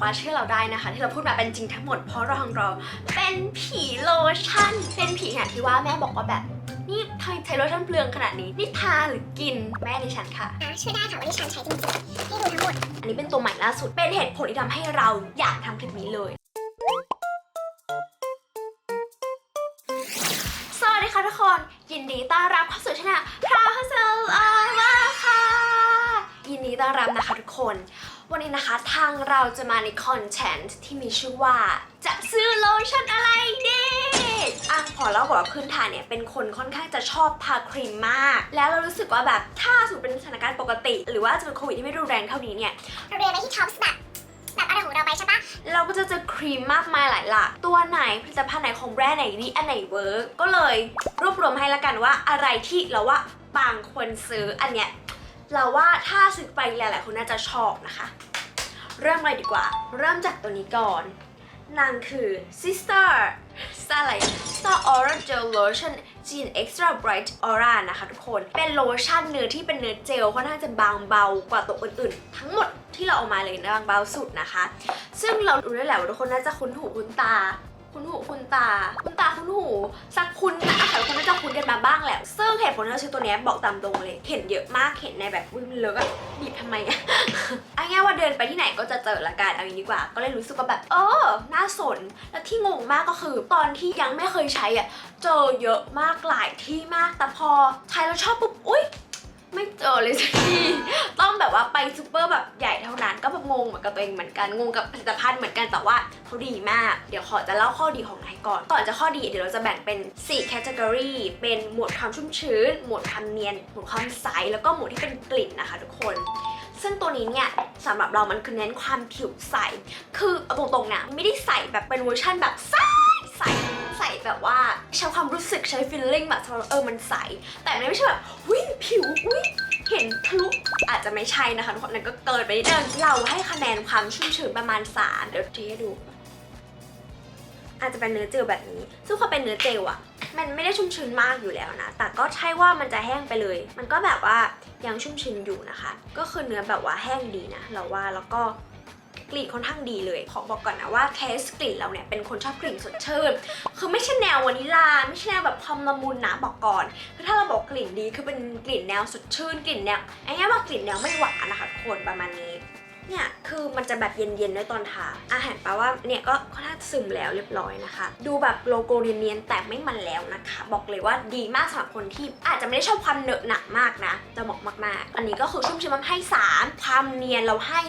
ปาเชื่อเราได้นะคะ ที่เราพูดมาเป็นจริงทั้งหมดเพราะเราของเราเป็นผีโลชั่น เป็นผีขนาดที่ว่าแม่บอกว่าแบบนี่ทำไมใช้โลชั่นเปลืองขนาดนี้ นี่ทาหรือกินแม่ดิฉันค่ะนะช่วยได้ค่ะว่าดิฉันใช้จริงๆให้ดูทั้งหมด อันนี้เป็นตัวใหม่ล่าสุด เป็นเหตุผลที่ทำให้เราอยากทำคลิปนี้เลยสวัสดีค่ะทุกคน ยินดีต้อนรับเข้าสู่ช่องพราวเซลอาว่าค่ะ ยินดีต้อนรับนะคะทุกคน วันนี้นะคะทางเราจะมาในคอนเทนต์ที่มีชื่อว่า จะซื้อโลชั่นอะไรดีอะพอเราบอกว่าพื้นฐานเนี่ยเป็นคนค่อนข้างจะชอบทาครีมมาก แล้วเรารู้สึกว่าแบบถ้าสมมติเป็นสถานการณ์ปกติ หรือว่าจะเป็นโควิดที่ไม่รุนแรงเท่านี้เนี่ยเราเรียนไปที่ท็อปแบบแบบอะไรของเราไปใช่ปะเราก็จะเจอครีมมากมายหลายหลากตัวไหนผลิตภัณฑ์ไหนของแบรนด์ไหนดีอันไหนเวิร์กก็เลยรวบรวมให้ละกันว่าอะไรที่เราว่าบางคนซื้ออันเนี้ย เราว่าถ้าซื้อไปหลายๆคนน่าจะชอบนะคะ เริ่มเลยดีกว่า เริ่มจากตัวนี้ก่อน นางคือ Sister Sister อะไร Sister Aura Gel Lotion Gin Extra Bright Aura นะคะทุกคน เป็นโลชั่นเนื้อที่เป็นเนื้อเจลค่อนข้างจะบางเบากว่าตัวอื่นๆ ทั้งหมดที่เราเอามาเลยนะบางเบาสุดนะคะ ซึ่งเรารู้ได้แหละว่าทุกคนน่าจะคุ้นหูคุ้นตา คุ้นหูคุ้นตา คุ้นตาคุ้นหูสักคุ้นนะแต่คนน่าจะคุ้นกันมาบ้างแหละซึ่งเหตุผลที่เราซื้อตัวนี้บอกตามตรงเลย เห็นเยอะมากเห็นในแบบวิมนเลอะอะบีบทำไมอะอาง่ายว่าเดินไปที่ไหนก็จะเจอละกันเอาอย่างนี้ดีกว่า ก็เลยรู้สึกว่าแบบ เออ น่าสน แล้วที่งงมากก็คือ ตอนที่ยังไม่เคยใช้อะเจอเยอะมากหลายที่มาก แต่พอใช้แล้วชอบปุ๊บ อุ้ยไม่เจอเลยสักที ต้องแบบว่าไปซูเปอร์แบบใหญ่เท่านั้นก็ งงเหมือนกับตัวเองเหมือนกันงงกับผลิตภัณฑ์เหมือนกันแต่ว่าเขาดีมาก เดี๋ยวขอจะเล่าข้อดีของไนก่อนก่อนจะข้อดีเดี๋ยวเราจะแบ่งเป็น4แคตตากรีเป็นหมวดความชุ่มชื้น หมวดความเนียน หมวดความใส แล้วก็หมวดที่เป็นกลิ่นนะคะทุกคน ซึ่งตัวนี้เนี่ยสำหรับเรามันคือเน้นความผิวใส คือเอาตรงๆนะไม่ได้ใสแบบเป็นเวอร์ชันแบบใสใส ใช้ความรู้สึกใช้ feeling แบบเออมันใส แต่ไม่ใช่แบบหุ้ยผิวอุ้ยเห็นทะลุอาจจะไม่ใช่นะคะทุกคนนั่นก็เกินไปนิดนึงเราให้คะแนนความชุ่มชื้นประมาณ3เดี๋ยวทีให้ดู อาจจะเป็นเนื้อเจลแบบนี้ ซึ่งพอเป็นเนื้อเจลอะมันไม่ได้ชุ่มชื้นมากอยู่แล้วนะ แต่ก็ใช่ว่ามันจะแห้งไปเลย มันก็แบบว่ายังชุ่มชื้นอยู่นะคะ ก็คือเนื้อแบบว่าแห้งดีนะ เราว่าแล้วก็ กลิ่นค่อนข้างดีเลย ขอบอกก่อนนะว่าเทสกลิ่นเราเนี่ยเป็นคนชอบกลิ่นสดชื่น คือไม่ใช่แนววานิลา ไม่ใช่แนวแบบความละมุนนะบอกก่อนคือถ้าเราบอกกลิ่นดีคือเป็นกลิ่นแนวสดชื่นกลิ่นแนวไอ้เงี้ยว่ากลิ่นแนวไม่หวานนะคะทุกคนประมาณนี้ เนี่ยคือมันจะแบบเย็นๆด้วยตอนทาอาหารแปลว่าเนี่ยก็ค่อนข้างซึมแล้วเรียบร้อยนะคะ ดูแบบโลโก้เนียนๆแต่ไม่มันแล้วนะคะ บอกเลยว่าดีมากสำหรับคนที่อาจจะไม่ได้ชอบความเหนอะหนักมากนะจะบอกมากๆ อันนี้ก็คือชุ่มชื้นมันให้ 3 ความเนียนเราให้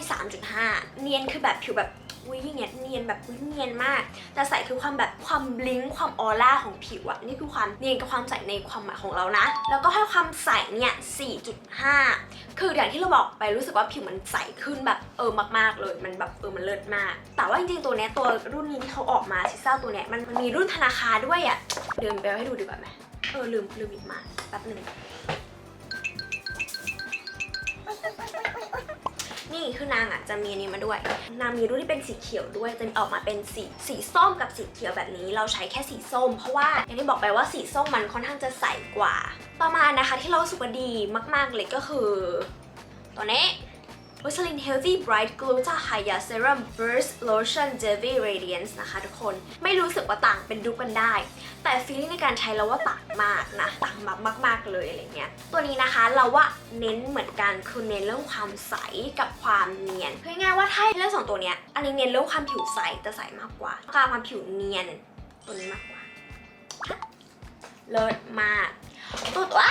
3.5 เนียนคือแบบผิวแบบ อุ้ยอย่างเงี้ยเนียนแบบอุ๊ยเนียนมาก แต่ใส่คือความแบบความบลิงความออร่าของผิวอะนี่คือความเนียนกับความใสในความหมายของเรานะ แล้วก็ให้ความใสเนี่ย 4.5 คืออย่างที่เราบอกไปรู้สึกว่าผิวมันใสขึ้นแบบเออมากๆเลย มันแบบเออมันเลิศมาก แต่ว่าจริงๆตัวเนี้ยตัวรุ่นนี้ที่เขาออกมาซิซ่าตัวเนี้ยมันมีรุ่นธนาคารด้วยอะเดินไปเอาให้ดูดีกว่าไหมเออลืมลืมหยิบมาแป๊บหนึ่ง นี่คือนางอะจะมีอันนี้มาด้วย นางมีรุ่นที่เป็นสีเขียวด้วยจะออกมาเป็นสีสีส้มกับสีเขียวแบบนี้ เราใช้แค่สีส้ม เพราะว่าอย่างที่บอกไปว่าสีส้มมันค่อนข้างจะใสกว่า ต่อมานะคะที่เราสุกดีมาก ๆเลยก็คือตัวนี้ Vaseline Healthy Bright Gluta Hya Serum Burst Lotion Dewy Radiance นะคะทุกคน ไม่รู้สึกว่าต่างเป็นดูกันได้ แต่ฟีลลิ่งในการใช้เราว่าต่างมากนะ ต่างมากมากๆเลยอะไรเงี้ย ตัวนี้นะคะเราว่าเน้นเหมือนกันคือเน้นเรื่องความใสกับความเนียนคือง่ายๆว่าถ้าเลือกสองตัวเนี้ย อันนี้เน้นเรื่องความผิวใสจะใสมากกว่าความความผิวเนียนตัวนี้มากกว่าเลิศมาก ตัวตัว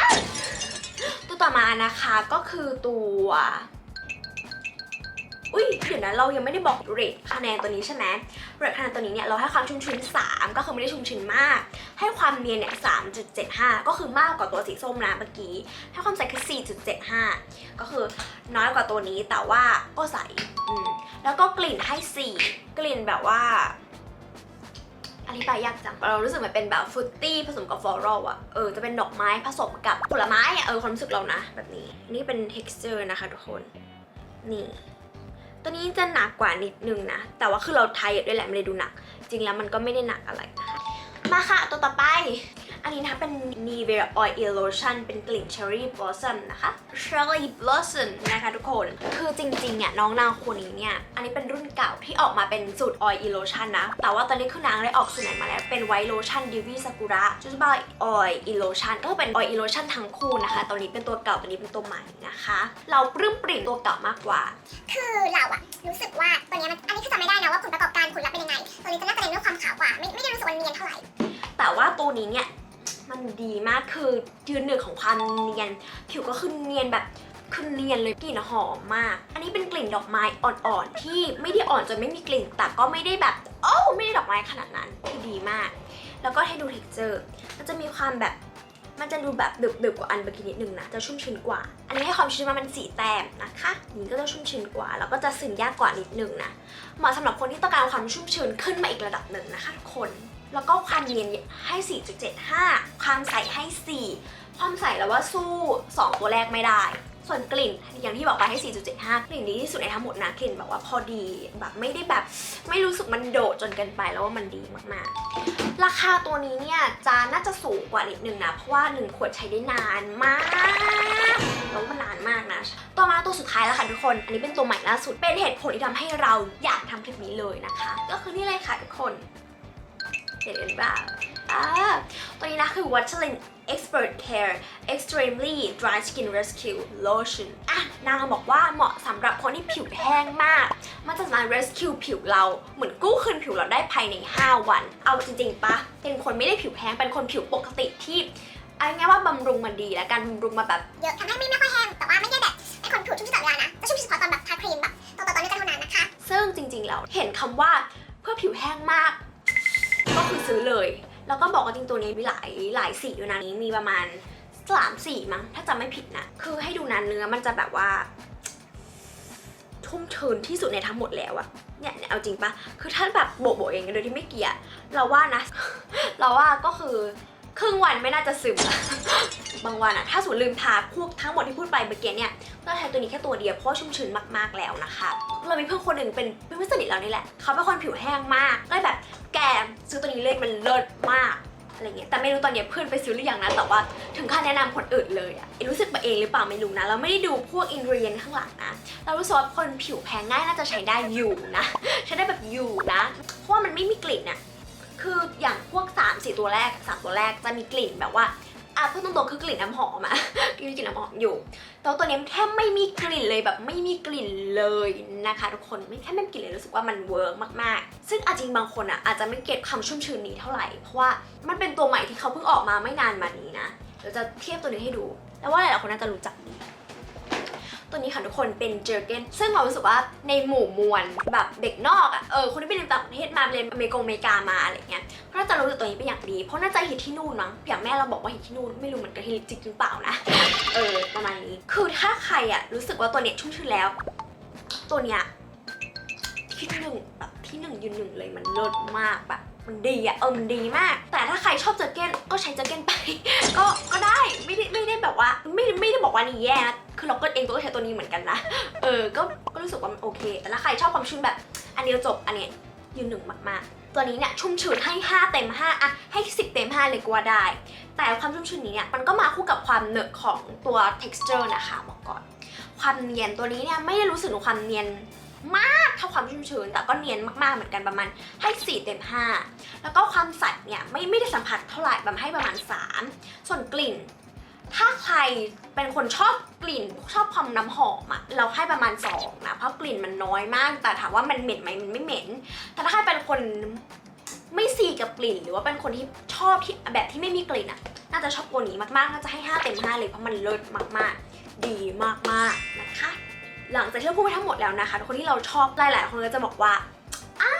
ตัวต่อมานะคะก็คือตัว อุ้ยเดี๋ยวนะเรายังไม่ได้บอกเรทคะแนนตัวนี้ใช่ไหมเรทคะแนนตัวนี้เนี่ยเราให้ความชุ่มชื้น3 ก็คือไม่ได้ชุ่มชื้นมาก ให้ความเนียนเนี่ย3.75ก็คือมากกว่าตัวสีส้มนะเมื่อกี้ ให้ความใสคือ4.75ก็คือน้อยกว่าตัวนี้แต่ว่าก็ใสอืมแล้วก็กลิ่นให้4กลิ่นแบบว่าอธิบายยากจัง เรารู้สึกมันเป็นแบบฟรุตตี้ผสมกับฟลอรัลอะเออ จะเป็นดอกไม้ผสมกับผลไม้อะเออความรู้สึกเรานะ แบบนี้ นี่เป็น texture นะคะทุกคน นี่ ตัวนี้จะหนักกว่านิดนึงนะ แต่ว่าคือเราไทยด้วยแหละไม่ได้ดูหนัก จริงแล้วมันก็ไม่ได้หนักอะไรนะคะมาค่ะตัวต่อไป อันนี้นะคะเป็น Nivea Oil Lotion เป็นกลิ่น Cherry Blossom นะคะ Cherry Blossom นะคะทุกคน คือจริงๆเนี่ยน้องนางคนนี้เนี่ย อันนี้เป็นรุ่นเก่าที่ออกมาเป็นสูตร Oil Lotion นะ แต่ว่าตอนนี้คือนางได้ออกสูตรใหม่มาแล้ว เป็น White Lotion Divi Sakura Jujubay Oil Lotion ก็เป็น Oil Lotion ทั้งคู่นะคะตัวนี้เป็นตัวเก่าตัวนี้เป็นตัวใหม่นะคะ เราปลื้มปริ่มตัวเก่ามากกว่า คือเราอะรู้สึกว่าตัวเนี้ยมัน อันนี้คือจำไม่ได้นะว่าผลประกอบการผลลัพธ์เป็นยังไง ตัวนี้จะน่าจะเน้นเรื่องความขาวกว่า ไม่ไม่ได้รู้สึกว่าเนียนเท่าไหร่แต่ว่าตัวนี้เนี่ย มันดีมากคือยืนหนึ่งของความเนียน ผิวก็คือเนียนแบบคือเนียนเลยกลิ่นหอมมาก อันนี้เป็นกลิ่นดอกไม้อ่อนๆ ที่ไม่ได้อ่อนจนไม่มีกลิ่น แต่ก็ไม่ได้แบบโอ้ไม่ได้ดอกไม้ขนาดนั้นคือดีมาก แล้วก็ให้ดูเท็กเจอร์ มันจะมีความแบบมันจะดูแบบดึบๆกว่าอันเมื่อกี้นิดนึงนะ จะชุ่มชื้นกว่า อันนี้ให้ความชื้นมามันสีแต้มนะคะ นี่ก็จะชุ่มชื้นกว่า แล้วก็จะซึมยากกว่านิดนึงนะ เหมาะสำหรับคนที่ต้องการความชุ่มชื้นขึ้นมาอีกระดับหนึ่งนะคะทุกคน แล้วก็ความเนียนให้ 4.75 ความใสให้ 4 ความใสแล้วว่าสู้ 2 ตัวแรกไม่ได้ ส่วนกลิ่นอย่างที่บอกไปให้ 4.75 กลิ่นดีที่สุดในทั้งหมดนะ กลิ่นแบบว่าพอดี แบบไม่ได้แบบ ไม่รู้สึกมันโดดจนเกินไปแล้วว่ามันดีมากๆ ราคาตัวนี้เนี่ยจะน่าจะสูงกว่านิดนึงนะ เพราะว่า 1 ขวดใช้ได้นานมากแล้วมันนานมากนะ ต่อมาตัวสุดท้ายแล้วค่ะทุกคน อันนี้เป็นตัวใหม่ล่าสุด เป็นเหตุผลที่ทำให้เราอยากทำคลิปนี้เลยนะคะ ก็คือนี่เลยค่ะทุกคน เห็นหรือเปล่าอ่าตัวนี้นะคือ Waterlin Expert Care Extremely Dry Skin Rescue Lotion อะนางบอกว่าเหมาะสำหรับคนที่ผิวแห้งมาก มันจะสามารถ rescue ผิวเรา เหมือนกู้คืนผิวเราได้ภายใน 5 วัน เอาจริงๆปะเป็นคนไม่ได้ผิวแห้ง เป็นคนผิวปกติที่เอาง่ายๆว่าบำรุงมันดีและการบำรุงมาแบบเยอะทำให้ไม่ไม่ค่อยแห้ง แต่ว่าไม่ได้แบบเป็นคนผิวชุ่มชื้นตลอดเวลานะจะชุ่มชื้นเฉพาะตอนแบบทาครีมแบบตอนต่อตอนนี้ก็เท่านั้นนะคะ ซึ่งจริงๆแล้วเห็นคำว่าเพื่อผิวแห้งมากก็ คือซื้อเลย แล้วก็บอกว่าจริงตัวนี้มีหลายหลายสีอยู่นะนี้มีประมาณสามสีมั้งถ้าจำไม่ผิดนะคือให้ดูนะเนื้อมันจะแบบว่า ทุ่มชื้นที่สุดในทั้งหมดแล้วอะเนี่ยเอาจริงปะคือถ้าแบบโบกๆเองโดยที่ไม่เกลียเราว่านะ เราว่าก็คือครึ่งวันไม่น่าจะซึม บางวันอะถ้าสมมติลืมทาพวกทั้งหมดที่พูดไปเมื่อกี้เนี่ยก็ใช้ตัวนี้แค่ตัวเดียวเพราะชุ่มชื้นมากๆแล้วนะคะ เรามีเพื่อนคนหนึ่งเป็นเพื่อนสนิทเรานี่แหละ เขาเป็นคนผิวแห้งมากก็เลยแบบ แกซื้อตัวนี้เลยมันเลิศมากอะไรเงี้ยแต่ไม่รู้ตอนเนี้ยเพื่อนไปซื้อหรือยังนะแต่ว่าถึงขั้นแนะนำคนอื่นเลยอะรู้สึกไปเองหรือเปล่าไม่รู้นะเราไม่ได้ดูพวกอินเรียนข้างหลังนะเรารู้สึกว่าคนผิวแพ้ง่ายน่าจะใช้ได้อยู่นะใช้ได้แบบอยู่นะเพราะว่ามันไม่มีกลิ่นอะคืออย่างพวก3ามสี่ตัวแรกสามตัวแรกจะมีกลิ่นแบบว่า อะพูดตรงๆคือกลิ่นน้ำหอมอะมีกลิ่นน้ำหอมอยู่แต่ตัวนี้แทบไม่มีกลิ่นเลยแบบไม่มีกลิ่นเลยนะคะ ทุกคนไม่แค่ไม่มีกลิ่นเลยรู้สึกว่ามันเวิร์กมากๆ ซึ่งอาจริงบางคนอะอาจจะไม่เก็ตความชุ่มชื้นนี้เท่าไหร่เพราะว่ามันเป็นตัวใหม่ที่เขาเพิ่งออกมาไม่นานมานี้นะเดี๋ยวจะเทียบตัวนี้ให้ดู แล้วว่าหลายๆคนน่าจะรู้จักดี ตัวนี้ค่ะทุกคนเป็นเจอเกนซึ่งเรารู้สึกว่าในหมู่มวลแบบเด็กนอกอะเออคนที่ไปเรียนต่างประเทศมาเรียนอเมริกงอเมริกามาอะไรเงี้ยก็จะรู้สึกตัวนี้เป็นอย่างดี เพราะน่าจะฮิตที่นู่นมั้งอย่างแม่เราบอกว่าฮิตที่นู่นไม่รู้เหมือนกันฮิตจริงหรือเปล่านะเออประมาณนี้ คือถ้าใครอะรู้สึกว่าตัวเนี้ยชุ่มชื้นแล้ว ตัวเนี้ยคิดหนึ่งแบบ ที่หนึ่งยืนหนึ่งเลยมันเลิศมากแบบมันดีอะเออมันดีมาก แต่ถ้าใครชอบเจอเก้นก็ใช้เจอเก้นไป ก็ก็ได้ไม่ได้ไม่ได้แบบว่า ไม่ไม่ได้บอกว่านี่แย่นะคือเราก็เองก็ใช้ตัวนี้เหมือนกันนะเออก็ก็รู้สึกว่ามันโอเค แต่ถ้าใครชอบความชุ่มแบบ อันเดียวจบอันเนี้ยยืนหนึ่งมากๆ ตัวนี้เนี่ยชุ่มชื้นให้ 5 เต็ม 5อะให้ 10 เต็ม 5 เลยก็ว่าได้ แต่ความชุ่มชื้นนี้เนี่ยมันก็มาคู่กับความเหนอะของตัว texture นะคะบอกก่อน ความเนียนตัวนี้เนี่ยไม่ได้รู้สึกถึงความเนียน มากเท่าความชุ่มชื้น แต่ก็เนียนมากๆเหมือนกันประมาณให้ 4 เต็ม 5 แล้วก็ความใสเนี่ยไม่ไม่ได้สัมผัสเท่าไหร่แบบให้ประมาณ 3 ส่วนกลิ่น ถ้าใครเป็นคนชอบกลิ่นชอบความน้ำหอมอะเราให้ประมาณ2นะเพราะกลิ่นมันน้อยมาก แต่ถามว่ามันเหม็นไหมมันไม่เหม็น แต่ถ้าใครเป็นคนไม่ซีกับกลิ่น หรือว่าเป็นคนที่ชอบที่แบบที่ไม่มีกลิ่นอะน่าจะชอบตัวนี้มากๆ น่าจะให้ 5 เต็ม 5 เลยเพราะมันเลิศมากๆ ดีมากๆ นะคะ หลังจากที่เราพูดไปทั้งหมดแล้วนะคะทุกคนที่เราชอบหลายๆคนก็จะบอกว่าอา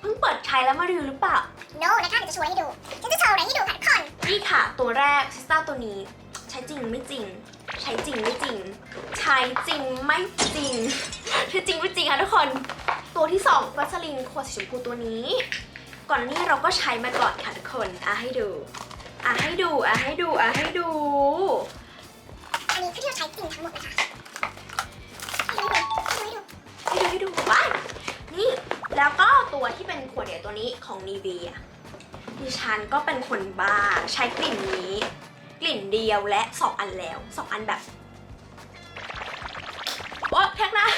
เพิ่งเปิดใช้แล้วมารีวิวหรือเปล่า no นะคะเดี๋ยวจะโชว์ให้ดูฉันจะโชว์อะไรให้ดูค่ะทุกคนนี่ค่ะ ตัวแรกซิสต้าตัวนี้ ใช้จริงไม่จริง ใช้จริงไม่จริง ใช้จริงไม่จริงคือจริงไม่จริงค่ะทุกคน ตัวที่สองวัสลินขวดสีชมพูตัวนี้ ก่อนหน้านี้เราก็ใช้มาก่อนค่ะทุกคนอะให้ดูอะให้ดูอะให้ดูอะให้ดูอันนี้คือที่เราใช้จริงทั้งหมดนะคะ แล้วก็ตัวที่เป็นขวดเดียวตัวนี้ของ n ี v ี a ดิฉันก็เป็นคนบ้าใช้กลิ่นนี้ กลิ่นเดียวและสองอันแล้วสองอันแบบโอ๊ยแท็กนะ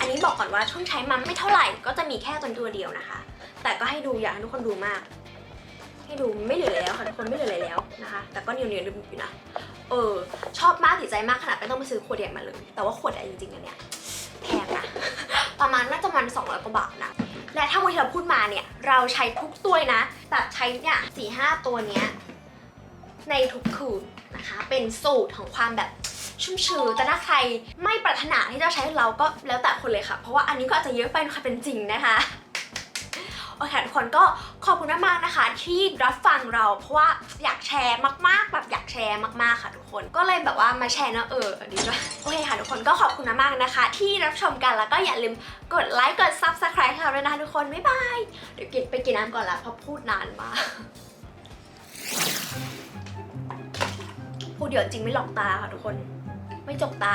อันนี้บอกก่อนว่าช่วงใช้มันไม่เท่าไหร่ ก็จะมีแค่ตัวตัวเดียวนะคะ แต่ก็ให้ดูอยากให้ทุกคนดูมาก ให้ดูไม่เหลือแล้วค่ะทุกคนไม่เหลืออะไรแล้วนะคะ แต่ก็เนียวเนียวอยู่นะ เออ ชอบมากติดใจมากขนาดไม่ต้องไปซื้อขวดใหญ่มาเลย แต่ว่าขวดใหญ่จริงๆอันเนี้ยแพงนะ ประมาณน่าจะประมาณ200กว่าบาทนะ และถ้าวันที่เราพูดมาเนี่ย เราใช้ทุกตัวนะแบบใช้เนี่ยสี่ห้าตัวเนี้ยในทุกคืนนะคะ เป็นสูตรของความแบบชุ่มชื้นแต่ถ้าใครไม่ปรารถนาที่จะใช้เราก็แล้วแต่คนเลยค่ะ เพราะว่าอันนี้ก็อาจจะเยอะไปนะคะเป็นจริงนะคะ โอเคทุกคนก็ขอบคุณมากๆนะคะ ที่รับฟังเราเพราะว่าอยากแชร์มากๆ แบบอยากแชร์มากๆค่ะทุกคน ก็เลยแบบว่ามาแชร์นะเออดีด้วยโอเคค่ะทุกคนก็ขอบคุณมากๆนะคะ ที่รับชมกันแล้วก็อย่าลืมกดไลค์กด subscribe เราด้วยนะคะทุกคนบ๊ายบายเดี๋ยวกินไปกินน้ำก่อนละเพราะพูดนานมากพูดเดี๋ยวจริงไม่หลอกตาค่ะทุกคน ไม่จกตา